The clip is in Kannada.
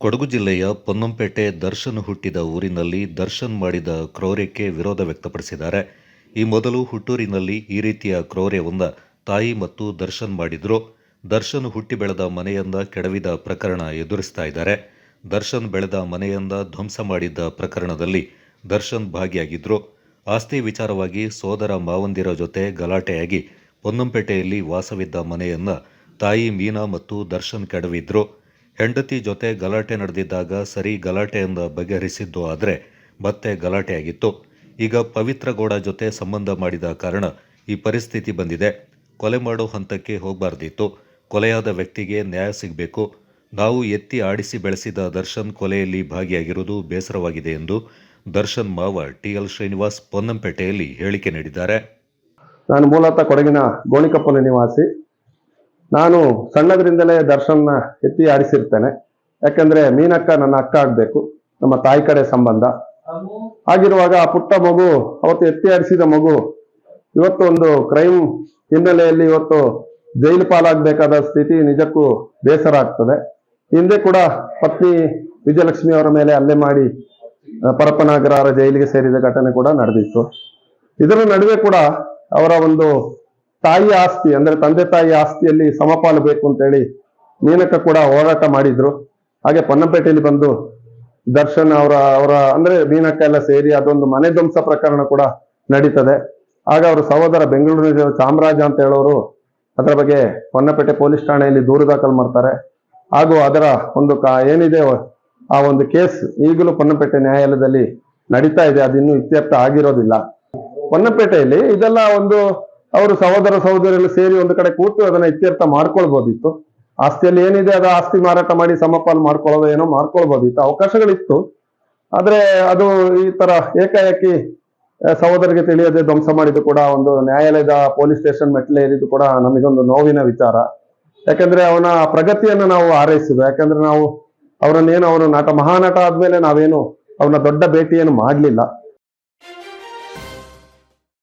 ಕೊಡಗು ಜಿಲ್ಲೆಯ ಪೊನ್ನಂಪೇಟೆ ದರ್ಶನ್ ಹುಟ್ಟಿದ ಊರಿನಲ್ಲಿ ದರ್ಶನ್ ಮಾಡಿದ ಕ್ರೌರ್ಯಕ್ಕೆ ವಿರೋಧ ವ್ಯಕ್ತಪಡಿಸಿದ್ದಾರೆ. ಈ ಮೊದಲು ಹುಟ್ಟೂರಿನಲ್ಲಿ ಈ ರೀತಿಯ ಕ್ರೌರ್ಯವೊಂದ ತಾಯಿ ಮತ್ತು ದರ್ಶನ್ ಮಾಡಿದ್ರು. ದರ್ಶನ್ ಹುಟ್ಟಿ ಬೆಳೆದ ಮನೆಯಿಂದ ಕೆಡವಿದ ಪ್ರಕರಣ ಎದುರಿಸ್ತಾ ಇದ್ದಾರೆ. ದರ್ಶನ್ ಬೆಳೆದ ಮನೆಯಿಂದ ಧ್ವಂಸ ಮಾಡಿದ್ದ ಪ್ರಕರಣದಲ್ಲಿ ದರ್ಶನ್ ಭಾಗಿಯಾಗಿದ್ರು. ಆಸ್ತಿ ವಿಚಾರವಾಗಿ ಸೋದರ ಮಾವಂದಿರ ಜೊತೆ ಗಲಾಟೆಯಾಗಿ ಪೊನ್ನಂಪೇಟೆಯಲ್ಲಿ ವಾಸವಿದ್ದ ಮನೆಯನ್ನ ತಾಯಿ ಮೀನಾ ಮತ್ತು ದರ್ಶನ್ ಕೆಡವಿದ್ರು. ಹೆಂಡತಿ ಜೊತೆ ಗಲಾಟೆ ನಡೆದಿದ್ದಾಗ ಸರಿ ಗಲಾಟೆಯಿಂದ ಬಗೆಹರಿಸಿದ್ದು ಆದರೆ ಮತ್ತೆ ಗಲಾಟೆಯಾಗಿತ್ತು. ಈಗ ಪವಿತ್ರ ಗೌಡ ಜೊತೆ ಸಂಬಂಧ ಮಾಡಿದ ಕಾರಣ ಈ ಪರಿಸ್ಥಿತಿ ಬಂದಿದೆ. ಕೊಲೆ ಮಾಡೋ ಹಂತಕ್ಕೆ ಹೋಗಬಾರ್ದಿತ್ತು. ಕೊಲೆಯಾದ ವ್ಯಕ್ತಿಗೆ ನ್ಯಾಯ ಸಿಗಬೇಕು. ನಾವು ಎತ್ತಿ ಆಡಿಸಿ ಬೆಳೆಸಿದ ದರ್ಶನ್ ಕೊಲೆಯಲ್ಲಿ ಭಾಗಿಯಾಗಿರುವುದು ಬೇಸರವಾಗಿದೆ ಎಂದು ದರ್ಶನ್ ಮಾವ ಟಿಎಲ್ ಶ್ರೀನಿವಾಸ್ ಪೊನ್ನಂಪೇಟೆಯಲ್ಲಿ ಹೇಳಿಕೆ ನೀಡಿದ್ದಾರೆ. ನಾನು ಮೂಲತಃ ಕೊಡಗಿನ ಗೋಣಿಕಪ್ಪನ ನಿವಾಸಿ. ನಾನು ಸಣ್ಣದ್ರಿಂದಲೇ ದರ್ಶನ್ನ ಎತ್ತಿ ಆಡಿಸಿರ್ತೇನೆ. ಯಾಕಂದ್ರೆ ಮೀನಕ್ಕ ನನ್ನ ಅಕ್ಕ ಆಗ್ಬೇಕು, ನಮ್ಮ ತಾಯಿ ಕಡೆ ಸಂಬಂಧ. ಆಗಿರುವಾಗ ಆ ಪುಟ್ಟ ಮಗು, ಅವತ್ತು ಎತ್ತಿ ಆಡಿಸಿದ ಮಗು, ಇವತ್ತು ಒಂದು ಕ್ರೈಮ್ ಹಿನ್ನೆಲೆಯಲ್ಲಿ ಇವತ್ತು ಜೈಲು ಪಾಲಾಗಬೇಕಾದ ಸ್ಥಿತಿ ನಿಜಕ್ಕೂ ಬೇಸರ ಆಗ್ತದೆ. ಹಿಂದೆ ಕೂಡ ಪತ್ನಿ ವಿಜಯಲಕ್ಷ್ಮಿ ಅವರ ಮೇಲೆ ಹಲ್ಲೆ ಮಾಡಿ ಪರಪ್ಪನಾಗರ ಜೈಲಿಗೆ ಸೇರಿದ ಘಟನೆ ಕೂಡ ನಡೆದಿತ್ತು. ಇದರ ನಡುವೆ ಕೂಡ ಅವರ ಒಂದು ತಾಯಿ ಆಸ್ತಿ ಅಂದ್ರೆ ತಂದೆ ತಾಯಿ ಆಸ್ತಿಯಲ್ಲಿ ಸಮಪಾಲು ಬೇಕು ಅಂತೇಳಿ ಮೀನಕ್ಕ ಕೂಡ ಹೋರಾಟ ಮಾಡಿದ್ರು. ಹಾಗೆ ಪೊನ್ನಂಪೇಟೆಯಲ್ಲಿ ಬಂದು ದರ್ಶನ್ ಅವರ ಅವರ ಅಂದ್ರೆ ಮೀನಕ್ಕ ಎಲ್ಲ ಸೇರಿ ಅದೊಂದು ಮನೆ ಧ್ವಂಸ ಪ್ರಕರಣ ಕೂಡ ನಡೀತದೆ. ಆಗ ಅವರ ಸಹೋದರ ಬೆಂಗಳೂರಿನ ಚಾಮರಾಜ ಅಂತ ಹೇಳೋರು ಅದರ ಬಗ್ಗೆ ಪೊನ್ನಪೇಟೆ ಪೊಲೀಸ್ ಠಾಣೆಯಲ್ಲಿ ದೂರು ದಾಖಲು ಮಾಡ್ತಾರೆ. ಹಾಗೂ ಅದರ ಒಂದು ಕಾ- ಏನಿದೆ ಆ ಒಂದು ಕೇಸ್ ಈಗಲೂ ಪೊನ್ನಪೇಟೆ ನ್ಯಾಯಾಲಯದಲ್ಲಿ ನಡೀತಾ ಇದೆ. ಅದು ಇನ್ನೂ ಇತ್ಯರ್ಥ ಆಗಿರೋದಿಲ್ಲ. ಪೊನ್ನಪೇಟೆಯಲ್ಲಿ ಇದೆಲ್ಲ ಒಂದು ಅವರು ಸಹೋದರ ಸಹೋದರಿಯರು ಸೇರಿ ಒಂದು ಕಡೆ ಕೂತು ಅದನ್ನ ಇತ್ಯರ್ಥ ಮಾಡ್ಕೊಳ್ಬೋದಿತ್ತು. ಆಸ್ತಿಯಲ್ಲಿ ಏನಿದೆ ಅದು ಆಸ್ತಿ ಮಾರಾಟ ಮಾಡಿ ಸಮಪಾಲು ಮಾಡ್ಕೊಳ್ಳೋದು ಏನೋ ಮಾಡ್ಕೊಳ್ಬೋದಿತ್ತು. ಅವಕಾಶಗಳಿತ್ತು. ಆದ್ರೆ ಅದು ಈ ತರ ಏಕಾಏಕಿ ಸಹೋದರಿಗೆ ತಿಳಿಯದೆ ಧ್ವಂಸ ಮಾಡಿದ್ದು ಕೂಡ ಒಂದು ನ್ಯಾಯಾಲಯದ ಪೊಲೀಸ್ ಸ್ಟೇಷನ್ ಮೆಟ್ಲೇರಿದ್ದು ಕೂಡ ನಮಗೊಂದು ನೋವಿನ ವಿಚಾರ. ಯಾಕಂದ್ರೆ ಅವನ ಪ್ರಗತಿಯನ್ನು ನಾವು ಆರೈಸಿದ್ವಿ ಯಾಕಂದ್ರೆ ನಾವು ಅವರನ್ನೇನು, ಅವನು ನಾಟ, ಮಹಾನಟ ಆದ್ಮೇಲೆ ನಾವೇನು ಅವನ ದೊಡ್ಡ ಭೇಟಿಯನ್ನು ಮಾಡ್ಲಿಲ್ಲ.